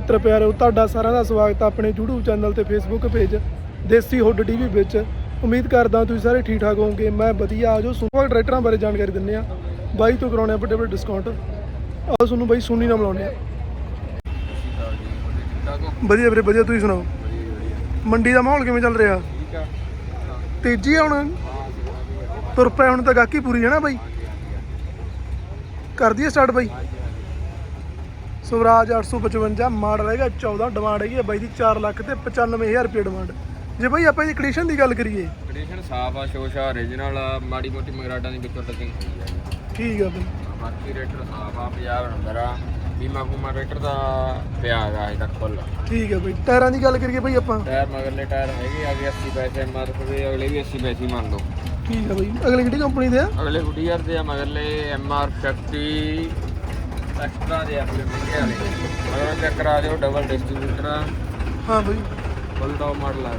ਮਿੱਤਰ ਪਿਆਰੋ ਤੁਹਾਡਾ ਸਾਰਿਆਂ ਦਾ ਸਵਾਗਤ ਹੈ ਆਪਣੇ YouTube ਚੈਨਲ ਤੇ Facebook page Desi Hood TV ਵਿੱਚ। ਉਮੀਦ ਕਰਦਾ ਤੁਸੀਂ ਸਾਰੇ ਠੀਕ ਠਾਕ ਹੋਵੋਗੇ। ਮੈਂ ਵਧੀਆ ਆਜੋ ਸੁਪਰ ਟਰੈਕਟਰਾਂ ਬਾਰੇ ਜਾਣਕਾਰੀ ਦਿੰਦੇ ਆ ਬਾਈ ਤੋਂ ਕਰਾਉਣੇ ਆ ਵੱਡੇ ਵੱਡੇ ਡਿਸਕਾਊਂਟ ਆਓ ਤੁਹਾਨੂੰ ਬਾਈ, ਸੋਨੀ ਨਾਲ ਮਿਲਾਉਂਦੇ ਆ ਵਧੀਆ ਵੀਰੇ, ਵਧੀਆ, ਤੁਸੀਂ ਸੁਣਾਓ? ਮੰਡੀ ਦਾ ਮਾਹੌਲ ਕਿਵੇਂ ਚੱਲ ਰਿਹਾ? ਤੇਜ਼ੀ ਆ ਹੁਣ? ਤੁਰ ਪਏ ਹੁਣ ਤਾਂ ਗਾਕੀ ਪੂਰੀ, ਹੈ ਨਾ ਬਾਈ? ਕਰ ਦਈਏ ਸਟਾਰਟ ਬਾਈ? ਸਵਰਾਜ 855 ਮਾਡਲ ਹੈਗਾ 14 ਡਿਮਾਂਡ ਹੈਗੀ ਹੈ ਬਾਈ ਦੀ 4 ਲੱਖ ਤੇ 95000 ਰੁਪਏ ਡਿਮਾਂਡ ਜੇ ਬਾਈ ਆਪਾਂ ਇਹਦੀ ਕੰਡੀਸ਼ਨ ਦੀ ਗੱਲ ਕਰੀਏ। ਕੰਡੀਸ਼ਨ ਸਾਫ਼ ਆ ਸ਼ੋਸ਼ਾ origignal ਆ ਮਾੜੀ ਮੋਟੀ ਮਗਰਾਟਾਂ ਦੀ ਵਿੱਚੋਂ ਟਕਿੰਗ ਹੋਈ ਆ ਠੀਕ ਆ ਬਾਈ। ਬਾਕੀ ਰੇਟਰ ਸਾਫ਼ ਆ 50 ਨੰਬਰ ਆ। ਬੀਮਾ ਬੂਮਾ ਰੇਟਰ ਦਾ ਪਿਆ ਹੈਗਾ ਅਜੇ ਤੱਕ ਫੁੱਲ ਠੀਕ ਆ ਬਾਈ। ਟਾਇਰਾਂ ਦੀ ਗੱਲ ਕਰੀਏ ਬਾਈ ਆਪਾਂ। ਟਾਇਰ ਮਗਰਲੇ ਟਾਇਰ ਹੈਗੇ ਆ 80 ਪੈਸੇ ਐਮਆਰਐਫ ਦੇ ਅਗਲੇ ਵੀ 80 ਪੈਸੇ ਹੀ ਮੰਨ ਲਓ। ਠੀਕ ਆ ਬਾਈ। ਅਗਲੀ ਕਿਹੜੀ ਕੰਪਨੀ ਦੇ ਆ? ਅਗਲੇ ਗੁੱਡੀਅਰ ਦੇ ਆ ਮਗਰਲੇ ਐਮਆਰ 50 ਐਕਸਟਰਾ ਦੇ ਆਪਣੇ ਮਹਿੰਗੇ ਵਾਲੇ। ਮਗਰ ਚੈੱਕ ਕਰਾ ਦਿਓ ਡਬਲ ਡਿਸਟ੍ਰੀਬਿਊਟਰ ਆ। ਹਾਂ ਬਾਈ। ਫੁੱਲ ਟੌਪ ਮਾਡਲ ਆ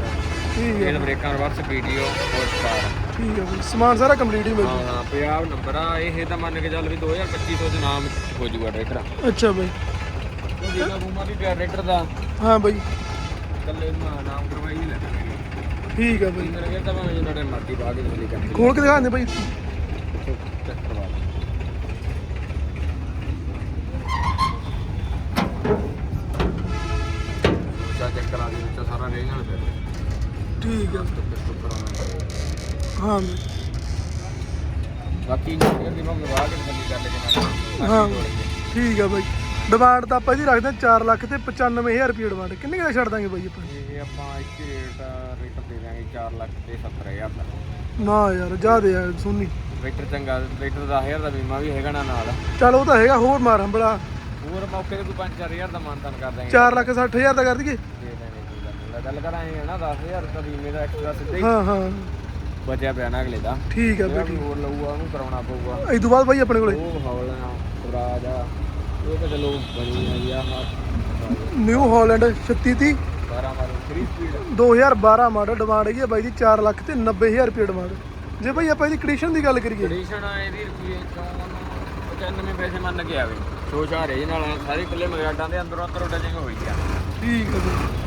ਠੀਕ ਇਹਨ ਆ ਬ੍ਰੇਕਾਂ ਰਿਵਰਸ ਪੀਡੀਓ ਹੋਰ ਸਟਾਰ ਠੀਕ ਆ ਬਾਈ। ਸਮਾਨ ਸਾਰਾ ਕੰਪਲੀਟ ਹੀ ਮਿਲ ਹਾਂ ਹਾਂ ਪੰਜਾਬ ਨੰਬਰ ਆ। ਇਹ ਤਾਂ ਮੰਨ ਕੇ ਚੱਲ ਵੀ 2025 ਚ ਨਾਮ ਹੋ ਜੂਗਾ ਟਰੈਕਟਰ ਅੱਛਾ ਬਾਈ। ਜਿਹੜਾ ਬੂਮਾ ਦੀ ਟਰੈਕਟਰ ਦਾ। ਹਾਂ ਬਾਈ। ਕੱਲੇ ਨਾਮ ਕਰਵਾਈ ਨਹੀਂ ਲੈਣਾ ਠੀਕ ਆ ਬਾਈ। ਮੇਰੇ ਤਾਂ ਮੈਂ ਜਿਹੜਾ ਮਰਜ਼ੀ ਪਾ ਕੇ ਦਿੱਲੀ ਕਰ ਖੋਲ ਕੇ ਦਿਖਾ ਦੇ ਬਾਈ ਚੈੱਕ ਕਰਵਾ ਲਓ। ਉੱਚਾ ਚੈੱਕ ਕਰਾ ਜਾਣਾ ਫਿਰ। ਠੀਕ ਆ। ਹਾਂ। ਬਾਈ ਬਾਕੀ ਇੰਜੀਨੀਅਰ ਦੀ ਮੈਂ ਵਾਹ ਕੇ ਬੰਦੀ ਕਰ ਲੈ ਹਾਂ। ਠੀਕ ਆ ਬਾਈ। ਡਿਮਾਂਡ ਤਾਂ ਆਪਾਂ ਜੀ ਰੱਖਦੇ ਹਾਂ 4 ਲੱਖ ਤੇ 95000 ਰੁਪਏ ਡਿਮਾਂਡ। ਕਿੰਨੇ ਕਿਦਾ ਛੱਡ ਦਾਂਗੇ ਬਾਈ ਆਪਾਂ? ਇਹ ਆਪਾਂ ਇੱਕ ਰੇਟ ਰੇਟ ਦੇ ਦਾਂਗੇ 4 ਲੱਖ ਤੇ 70000 ਦਾ। ਨਾ ਯਾਰ ਜਾ ਦੇ ਯਾਰ ਸੋਨੀ। ਟਰੈਕਟਰ ਚੰਗਾ ਟਰੈਕਟਰ 10000 ਦਾ ਬੀਮਾ ਵੀ ਹੈਗਾ ਨਾ ਨਾਲ। ਚੱਲ ਉਹ ਤਾਂ ਹੈਗਾ ਹੋਰ ਮਾਰਾਂ ਬੜਾ ਹੋਰ ਮੌਕੇ ਤੇ ਕੋਈ 5-4000 ਦਾ ਮਾਨਤਾਨ ਕਰ ਦਾਂਗੇ। 4 ਲੱਖ 60000 ਦਾ ਕਰ ਦਈਏ। ਦੇ ਕੋਈ ਗੱਲ ਕਰਾਂਗੇ ਨਾ 10000 ਦਾ ਬੀਮੇ ਦਾ ਐਕਸਟਰਾ ਸਿੱਧਾ ਹੀ ਹਾਂ ਹਾਂ। ਬਚਿਆ ਪਿਆ ਨਾ ਅਗਲੇ ਦਾ। ਠੀਕ ਆ ਜਿਹੜਾ ਵੀ ਹੋਰ ਲਊਗਾ ਉਹਨੂੰ ਕਰਾਉਣਾ ਪਊਗਾ। ਇਸ ਤੋਂ ਬਾਅਦ ਬਾਈ ਆਪਣੇ ਕੋਲੇ। ਉਹ ਹੌਲ ਆ ਸਵਰਾਜ ਆ। ਇਹ ਤਾਂ ਚਲੋ ਬਣੀ ਆ ਜੀ ਆਹ ਨਿਊ ਹਾਲੈਂਡ 3630 12 ਮਾਰੂ 3 ਸਪੀਡ 2012 ਮਾਡਲ ਡਿਮਾਂਡ ਹੈਗੀ ਹੈ ਬਾਈ ਦੀ 4 ਲੱਖ ਤੇ 90000 ਰੁਪਏ ਡਿਮਾਂਡ ਜੇ ਬਾਈ ਆਪਾਂ ਇਹਦੀ ਕੰਡੀਸ਼ਨ ਦੀ ਗੱਲ ਕਰੀਏ। ਕੰਡੀਸ਼ਨ ਆ ਇਹਦੀ ਰੁਪਏ 95 ਪੈਸੇ ਮੰਨ ਕੇ ਆਵੇ। ਸ਼ੋਸ਼ਾ ਰੇ ਨਾਲ ਸਾਰੇ ਕੱਲੇ ਮਗਰਾਟਾਂ ਦੇ ਅੰਦਰੋਂ ਅੰਦਰੋਂ ਟਚਿੰਗ ਹੋਈ ਆ। ਠੀਕ ਹੈ ਬਾਈ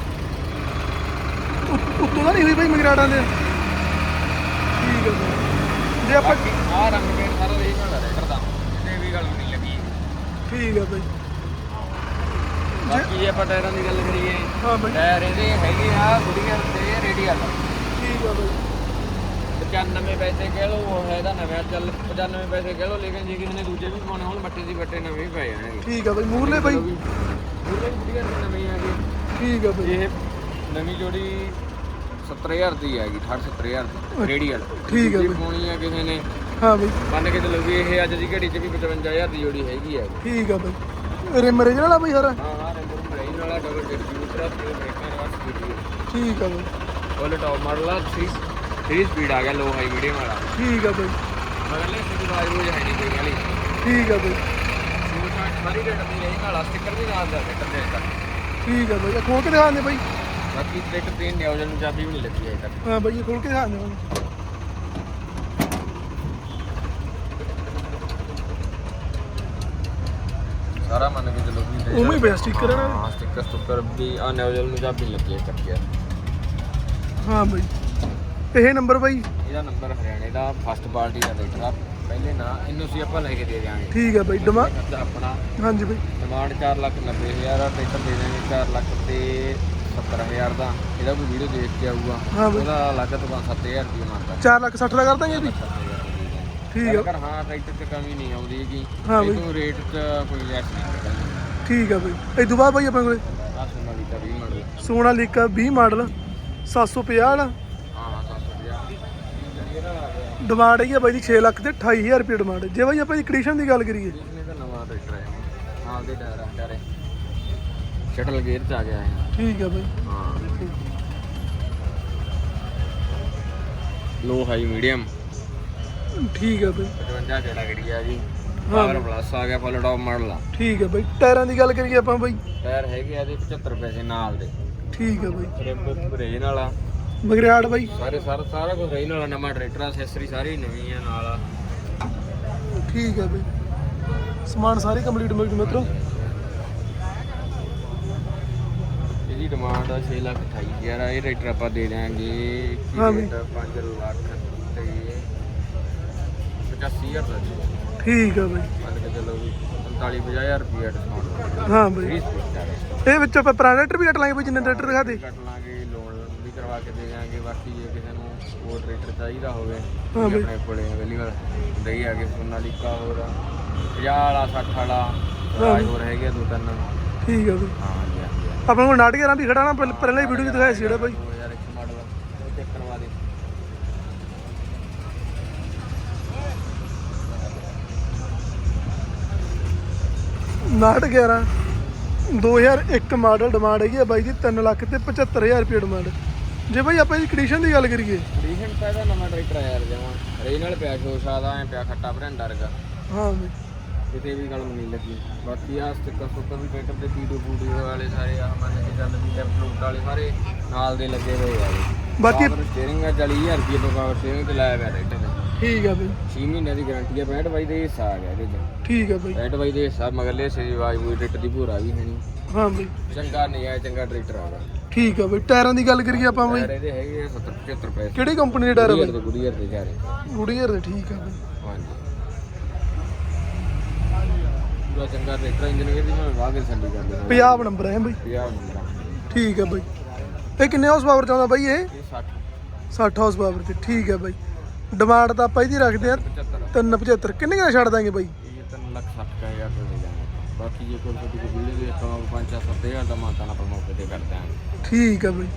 ਤਾਂ ਨਹੀਂ ਹੋਈ ਬਾਈ ਮਗਰਾੜਾਂ ਦੇ। ਠੀਕ ਹੈ ਜੇ। ਆਪਾਂ ਬਾਕੀ ਆ ਰੰਗ ਪੇਂਟ ਸਾਰਾ ਰੇ ਨਾਲ ਰੈਕਰ ਦਾ ਕਿਤੇ ਵੀ ਗੱਲ ਨਹੀਂ ਲੱਗੀ। ਠੀਕ ਹੈ ਬਾਈ ਬਾਕੀ ਜੇ ਆਪਾਂ ਟਾਇਰਾਂ ਦੀ ਗੱਲ ਕਰੀਏ ਹਾਂ ਬਾਈ ਟਾਇਰ ਇਹਦੇ ਹੈਗੇ ਆ ਗੁੜੀਆਂ ਤੇ ਰੇਡੀਅਲ ਠੀਕ ਹੈ ਬਾਈ 95 ਪੈਸੇ ਕਹਿ ਲਓ ਉਹ ਹੈਗਾ ਨਵਾਂ। ਚੱਲ 95 ਪੈਸੇ ਕਹਿ ਲਓ ਲੇਕਿਨ ਜੇ ਕਿਸੇ ਨੇ ਦੂਜੇ ਵੀ ਪਾਉਣੇ ਹੋਣ ਬੱਟੇ ਦੀ ਬੱਟੇ ਨਵੇਂ ਹੀ ਪਏ ਜਾਣਗੇ। ਠੀਕ ਹੈ ਬਾਈ ਮੂਰਲੇ ਨਵੇਂ ਆ ਗਏ। ਠੀਕ ਹੈ ਬਾਈ ਇਹ ਨਵੀਂ ਜੋੜੀ 70000 ਦੀ ਹੈਗੀ 70000 ਦੀ ਰੇਡੀਅਲ ਠੀਕ ਹੈ ਜੇ ਪਾਉਣੀ ਆ ਕਿਸੇ ਨੇ। ਹਾਂ ਬਾਈ। ਮੰਨ ਕੇ ਚੱਲੋ ਵੀ ਇਹ ਅੱਜ ਦੀ ਘੜੀ 'ਚ ਵੀ 55000 ਦੀ ਜੋੜੀ ਹੈਗੀ ਆ। ਠੀਕ ਹੈ ਬਾਈ। ਰਿਮ ਰੇਜਰ ਵਾਲਾ ਬਾਈ ਸਾਰਾ? ਹਾਂ ਹਾਂ ਰੰਗ ਬਲੇਨ ਵਾਲਾ ਡਬਲ ਡਿਸਟ੍ਰੀਬਿਊਟਰ ਤੇ ਬ੍ਰੇਕਾਂ ਵਾਲਾ ਸਪੀਡ ਠੀਕ ਹੈ ਬਾਈ। ਫੁੱਲ ਟੌਪ ਮਾਡਲ ਆ 3 3 ਸਪੀਡ ਆ ਗਿਆ ਲੋ ਹਾਈ ਮੀਡੀਅਮ ਵਾਲਾ। ਠੀਕ ਹੈ ਬਾਈ। ਮਗਰਲੇ ਸਿੱਧੀ ਵਾਈ ਰੋਜ ਹੈ ਨਹੀਂ ਕੋਈ ਵਾਲੀ। ਠੀਕ ਹੈ ਬਾਈ। ਸੂਟ ਸਾਰੀ ਰੇਟ ਦੀ ਰਹੀ ਨਾਲ ਸਟicker ਵੀ ਨਾਲ ਦਾ ਸਟicker ਦੇ ਦਿੱਤਾ। ਠੀਕ ਹੈ ਬਾਈ। ਖੋਲ ਕੇ ਦਿਖਾ ਦੇ ਬਾਈ। ਬਾਕੀ ਟਰੈਕਟਰ ਤੇ ਨਿਊਜ਼ਨ ਨੂੰ ਚਾਬੀ ਵੀ ਨਹੀਂ ਲੱਗੀ ਅਜੇ ਤੱਕ। ਹਾਂ ਬਾਈ ਖੋਲ ਕੇ ਦਿਖਾ ਦੇ ਸਾਰਾ ਮੰਨ ਕੇ ਚੱਲੋ ਵੀ ਉਵੇਂ ਹੀ ਪਿਆ sticker ਹੈ ਨਾ? ਹਾਂ ਸਟicker ਸਟੁੱਕਰ ਵੀ ਆ ਨਿਊਜ਼ਨ ਨੂੰ ਚਾਬੀ ਨਹੀਂ ਲੱਗੀ ਅਜੇ ਤੱਕ ਯਾਰ। ਹਾਂ ਬਾਈ। ਇਹ ਨੰਬਰ ਬਾਈ? ਇਹਦਾ ਨੰਬਰ ਹਰਿਆਣੇ ਦਾ ਫਸਟ ਪਾਰਟੀ ਦਾ ਟਰੈਕਟਰ ਆ ਪਹਿਲੇ ਨਾ ਇਹਨੂੰ ਸੀ ਆਪਾਂ ਲੈ ਕੇ ਦੇ ਦਿਆਂਗੇ। ਠੀਕ ਹੈ ਬਾਈ ਡਿਮਾ ਆਪਣਾ ਹਾਂਜੀ ਬਾਈ। ਡਿਮਾਂਡ 4 ਲੱਖ 90 ਹਜ਼ਾਰ ਆ ਟਰੈਕਟਰ ਦੇ ਦੇਣਗੇ 4 ਲੱਖ ਤੇ 70000 ਦਾ ਇਹਦਾ ਕੋਈ ਵੀਡੀਓ ਦੇਖ ਕੇ ਆਊਗਾ। ਹਾਂ ਬਈ। ਉਹਦਾ ਲੱਗ ਤੋਂ 7000 ਰੁਪਏ ਮੰਗਦਾ। 4 ਲੱਖ 60 ਦਾ ਕਰ ਦਾਂਗੇ ਵੀ ਠੀਕ ਹੈ ਅਗਰ ਹਾਂ ਟਰੈਕਟਰ 'ਚ ਕਮੀ ਨਹੀਂ ਆਉਂਦੀ ਹੈਗੀ। ਹਾਂ ਬਈ। ਇਹਨੂੰ ਰੇਟ 'ਚ ਕੋਈ ਲੈਸ ਨਹੀਂ ਕਰਦਾ। ਠੀਕ ਹੈ ਬਾਈ। ਇਸ ਤੋਂ ਬਾਅਦ ਬਾਈ ਆਪਣੇ ਕੋਲੇ ਆ ਦਾ ਵੀ ਮਾਡਲ ਸੋਨਾਲੀਕਾ 20 ਮਾਡਲ 750 ਵਾਲਾ। ਹਾਂ 750 ਇਹਦਾ ਆ ਗਿਆ ਡਿਮਾਂਡ ਹੈਗੀ ਆ ਬਾਈ ਦੀ 6 ਲੱਖ ਤੇ 28000 ਰੁਪਏ ਡਿਮਾਂਡ ਜੇ ਬਾਈ ਆਪਾਂ ਦੀ ਕੰਡੀਸ਼ਨ ਦੀ ਗੱਲ ਕਰੀਏ। ਇਸਨੇ ਤਾਂ ਨਵਾਂ ਟਰੈਕਟਰ ਹੈ ਨਾਲ ਦੇ ਟਾਇਰ ਆ ਟਾਇਰੇ ਸ਼ਟਲ ਗੇਅਰ 'ਚ ਆ ਗਿਆ ਹੈ ਠੀਕ ਹੈ ਬਾਈ। ਹਾਂ। Low high medium. ਠੀਕ ਹੈ ਬਾਈ। 55 ਕੈਟਾਗਰੀ ਆ ਜੀ। ਹਾਂ। ਪਾਵਰ ਪਲੱਸ ਆ ਗਿਆ ਫੁੱਲ ਟੌਪ ਮਾਡਲ ਆ। ਠੀਕ ਹੈ ਬਾਈ। ਟਾਇਰਾਂ ਦੀ ਗੱਲ ਕਰੀਏ ਆਪਾਂ ਬਾਈ। ਟਾਇਰ ਹੈਗੇ ਆ ਇਹਦੇ 75 ਪੈਸੇ ਨਾਲ ਦੇ। ਠੀਕ ਹੈ ਬਾਈ। ਰਿਮ ਰੇਜ ਨਾਲ ਆ। ਬਗਰਿਆੜ ਬਾਈ। ਸਾਰੇ ਸਾਰਾ ਸਾਰਾ ਕੁਝ ਰੇਜ ਨਾਲ ਆ, ਨਵਾਂ ਟਰੈਕਟਰ ਅਸੈਸਰੀ ਸਾਰੀ ਨਵੀਂ ਆ ਨਾਲ ਆ। ਠੀਕ ਹੈ ਬਾਈ। ਸਮਾਨ ਸਾਰੇ ਕੰਪਲੀਟ ਮਿਲ ਜੂ ਮਿੱਤਰੋ। ਡਿਮਾਂਡ ਆ 6 ਲੱਖ 28 ਹਜ਼ਾਰ ਆ ਇਹ ਰੇਟਰ ਆਪਾਂ ਦੇ ਦਿਆਂਗੇ ਹਾਂ। ਰੇਟ 5 ਲੱਖ ਤੇ 85000 ਦਾ ਜੀ। ਠੀਕ ਆ ਬਈ। ਮੰਨ ਕੇ ਚੱਲੋ ਵੀ 45 50000 ਰੁਪਏ ਡਿਸਕਾਊਂਟ ਹਾਂ ਬਈ। 30 ਸਪੀਡ ਇਹ ਵਿੱਚ ਆਪਾਂ ਟਰੈਕਟਰ ਵੀ ਕੱਟ ਲਾਂਗੇ ਬਈ ਜਿੰਨੇ ਟਰੈਕਟਰ ਦਿਖਾ ਦੇ। ਕੱਟ ਲਾਂਗੇ ਲੋਨ ਵੀ ਕਰਵਾ ਕੇ ਦੇ ਦਿਆਂਗੇ ਬਾਕੀ ਜੇ ਕਿਸੇ ਨੂੰ ਚਾਹੀਦਾ ਹੋਵੇ ਹਾਂ ਵੀ ਬਈ। ਆਪਣੇ ਕੋਲੇ ਅਵੇਲੇਬਲ ਦਈ ਆ ਕੇ ਸੋਨਾਲੀਕਾ ਹੋਰ 50 ਵਾਲਾ 60 ਵਾਲਾ ਰਾਜ ਹੋਰ ਹੈਗੇ ਆ ਦੋ ਤਿੰਨ। ਹਾਂ ਠੀਕ ਆ ਬਈ। ਜੀ ਹਾਂ। ਜੀ ਆਪਾਂ ਕੋਲ ਨਾਟਕਰਾਂ ਵੀ ਖੜਾ ਨਾ ਪਹਿਲ- ਪਹਿਲਾਂ ਹੀ ਵੀਡੀਓ 'ਚ ਦਿਖਾਇਆ ਸੀ ਜਿਹੜਾ ਬਾਈ। 2001 ਮਾਡਲ ਉਹ ਨਾਟ 11 2001 ਮਾਡਲ ਡਿਮਾਂਡ ਹੈਗੀ ਆ ਬਾਈ ਦੀ 3 ਲੱਖ ਤੇ 75000 ਰੁਪਏ ਡਿਮਾਂਡ ਜੇ ਬਾਈ ਆਪਾਂ ਇਹਦੀ ਕੰਡੀਸ਼ਨ ਦੀ ਗੱਲ ਕਰੀਏ। ਰੀਸੈਂਟ ਇਹਦਾ ਨਵਾਂ ਟਰੈਕਟਰ ਆਇਆ ਯਾਰ ਜਮਾ ਪਿਆ ਸ਼ੋਸ਼ਾ ਦਾ ਐ ਪਿਆ ਖੱਟਾ ਭਰੰਡਾ ਰਗਾ ਹਾਂ ਬਈ। ਕਿਤੇ ਵੀ ਗੱਲ ਨਹੀਂ ਲੱਗੀ। ਬਾਕੀ ਆ ਸਟicker ਸੁੱਕਰ ਵੀ ਟਰੈਕਟਰ ਦੇ ਵੀਡੀਓ ਵੀਡੀਓ ਵਾਲੇ ਸਾਰੇ ਆ ਮੰਨ ਕੇ ਚੱਲ ਵੀ ਲੈਫਟ ਵਾਲੇ ਸਾਰੇ ਨਾਲ ਦੇ ਲੱਗੇ ਹੋਏ ਆ ਜੀ ਬਾਕੀ ਸਟੀਅਰਿੰਗ ਆ 40000 ਰੁਪਏ ਤੋਂ ਪਾਵਰ ਸਟੀਅਰਿੰਗ ਤੇ ਲਾਇਆ ਪਿਆ ਤੇ। ਠੀਕ ਆ ਬਈ। 6 ਮਹੀਨਿਆਂ ਦੀ ਗਾਰੰਟੀ ਆ 65 ਬਾਈ ਦਾ ਹਿੱਸਾ ਆ ਗਿਆ ਇਹਦੇ ਚ। ਠੀਕ ਆ ਬਈ। 65 ਬਾਈ ਦੇ ਹਿੱਸਾ ਮਗਰਲੇ ਸੇ ਆਵਾਜ਼ ਮੂਈ ਟਰੈਕਟਰ ਦੀ ਭੂਰਾ ਵੀ ਹੈ ਨਹੀਂ। ਹਾਂ ਬਈ। ਚੰਗਾ ਨਹੀਂ ਆ ਚੰਗਾ ਟਰੈਕਟਰ ਆਗਾ ਠੀਕ ਆ ਬਈ। ਟਾਇਰਾਂ ਦੀ ਗੱਲ ਕਰੀਏ ਆਪਾਂ ਬਈ। ਇਹਦੇ ਹੈਗੇ ਆ 70 75 ਪੈਸੇ। ਕਿਹੜੀ ਕੰਪਨੀ ਦੇ ਟਾਇਰ ਆ ਬਈ? ਦੇ ਗੁਡੀਅਰ ਦੇ ਜਾਰੇ ਗੁਡੀਅਰ ਦੇ ਠੀਕ ਆ ਬਈ। ਪੂਰਾ ਚੰਗਾ ਟਰੈਕਟਰ ਇੰਜਨ ਇਹਦੀ ਮੈਂ ਵਾਹ ਕੇ ਸੰਡੀ ਕਰ ਦਿੰਦਾ। ਪੰਜਾਬ ਨੰਬਰ ਹੈ ਬਈ। 50 ਨੰਬਰ ਠੀਕ ਆ ਬਈ। ਇਹ ਕਿੰਨੇ ਹਾਊਸ ਪਾਵਰ ਚਾਹੁੰਦਾ ਬਾਈ ਇਹ? ਇਹ 60 60 ਹਾਊਸ ਪਾਵਰ ਤੇ ਠੀਕ ਆ ਬਾਈ। ਡਿਮਾਂਡ ਤਾਂ ਆਪਾਂ ਇਹਦੀ ਰੱਖਦੇ ਆ 75 375 ਕਿੰਨੇ ਕੁ ਦਾ ਛੱਡ ਦਾਂਗੇ ਬਾਈ? ਇਹ ਤਾਂ ਲੱਖ 60 ਕਾ ਹਜ਼ਾਰ ਰੁਪਏ ਜਾਣਾ ਬਾਕੀ ਜੇ ਕੋਈ ਕੋਈ ਬਿੱਲੇ ਦੇ ਤਾਂ 5 7 ਹਜ਼ਾਰ ਦਾ ਮਾਨਤਾ ਨਾ ਮੌਕੇ ਤੇ ਕਰ ਦਿਆਂਗੇ ਠੀਕ ਆ ਬਾਈ।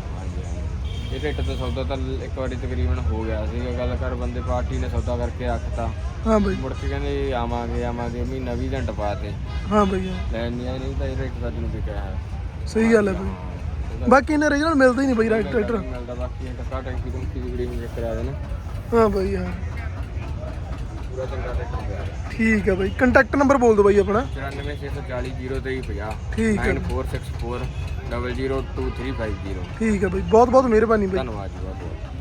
ਇਹ ਰੇਟ ਤੇ ਸੌਦਾ ਤਾਂ ਇੱਕ ਵਾਰੀ ਤਕਰੀਬਨ ਹੋ ਗਿਆ ਸੀਗਾ ਗੱਲ ਕਰ ਬੰਦੇ ਪਾਰਟੀ ਨੇ ਸੌਦਾ ਕਰਕੇ ਰੱਖਤਾ ਹਾਂ ਬਾਈ। ਮੁੜ ਕੇ ਕਹਿੰਦੇ ਆਵਾਂਗੇ ਆਵਾਂਗੇ ਮਹੀਨਾ 20 ਦਿਨ ਟਪਾ ਤੇ ਹਾਂ ਬਾਈ ਹਾਂ। ਲੈਣ ਨਹੀਂ ਆਏ ਨਹੀਂ ਤਾਂ ਇਹ ਰੇਟ ਦਾ ਜਿਹਨੂੰ ਵਿਕਿਆ ਹੈ। ਸਹੀ ਗੱਲ ਹੈ ਬਾਈ। ਬਾਕੀ ਇਹਨੇ ਰੀਜਨਲ ਮਿਲਦਾ ਹੀ ਨਹੀਂ ਬਾਈ ਰਾਈਟ ਟਰੈਕਟਰ। ਮਿਲਦਾ ਬਾਕੀ ਇਹ ਟੱਕਾ ਟੈਂਕੀ ਦੀ ਗੜੀ ਨੂੰ ਕਰਾ ਦੇਣਾ ਹਾਂ ਬਾਈ ਹਾਂ। ਪੂਰਾ ਚੰਗਾ ਪਿਆ ਠੀਕ ਆ ਬਾਈ। ਕੰਟੈਕਟ ਨੰਬਰ ਬੋਲ ਦਿਓ ਬਾਈ ਆਪਣਾ। 94640 0350 ਠੀਕ ਹੈ। 9464 002350 ਠੀਕ ਆ ਬਾਈ ਬਹੁਤ ਬਹੁਤ ਮਿਹਰਬਾਨੀ ਬਾਈ। ਧੰਨਵਾਦ ਜੀ ਬਹੁਤ ਬਹੁਤ